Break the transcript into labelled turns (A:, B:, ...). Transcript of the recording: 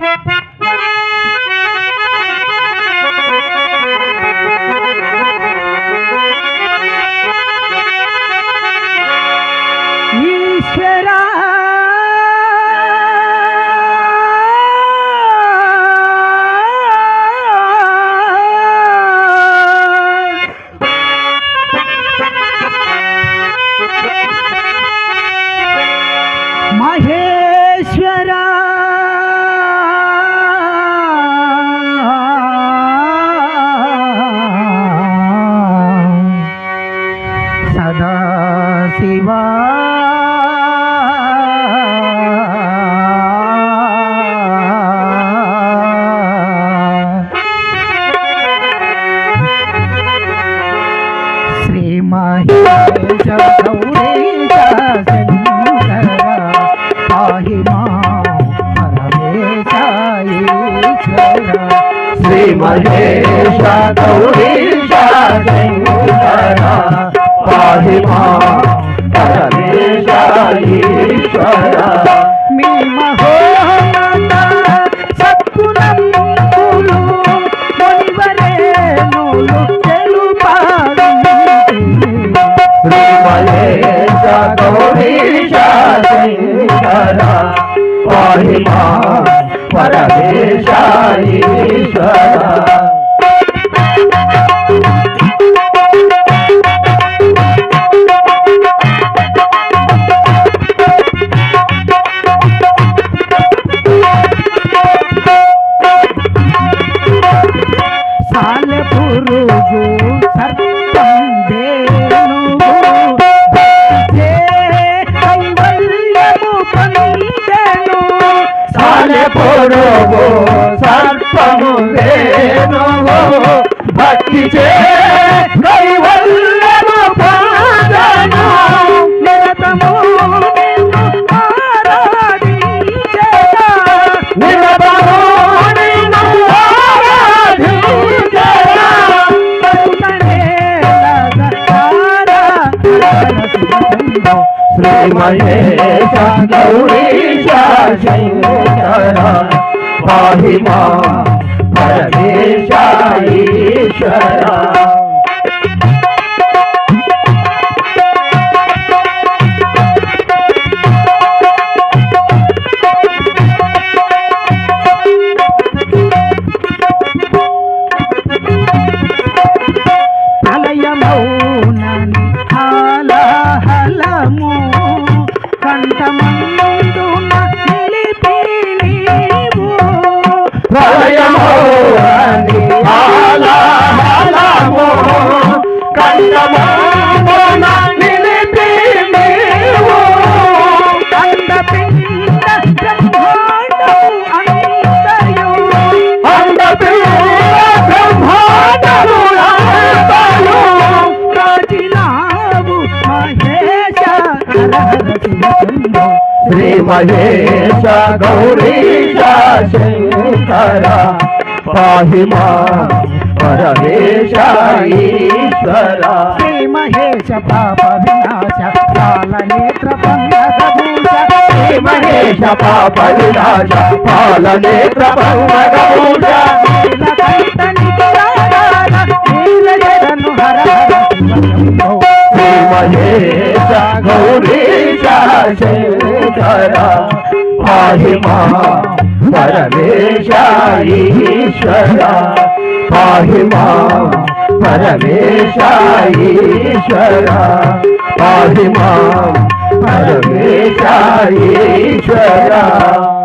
A: Thank you. Shri మహేష గౌరీశ Shankara పాహి మాం పరమేశ ఈశ్వర
B: మీ
A: మహోన్నత సద్గుణములు మునివరేణులు
B: శ్రీ శంకర సర్పము భక్తి చే కైవల్యము పొందెను.
A: నిరతము
B: మహేశ గౌరీశ శంకర మా పరమేశ ఈశ్వర
A: ప్రళయమౌనని
B: శ్రీ మహేశ గౌరీశ శంకర పాహి మా పరమేశ ఈశ్వర
A: శ్రీ మహేశ పాప వినాశ కాల నేత్ర పంగభూష
B: శ్రీ మహేశ పాప వినాశ పాల నేత్ర
A: శంభో
B: శ్రీ మహేశ గౌరీశ శంకర పాహి పరమేశ ఈశ్వర పాహి పరమేశ ఈశ్వర పాహి పరమేశ ఈశ్వర.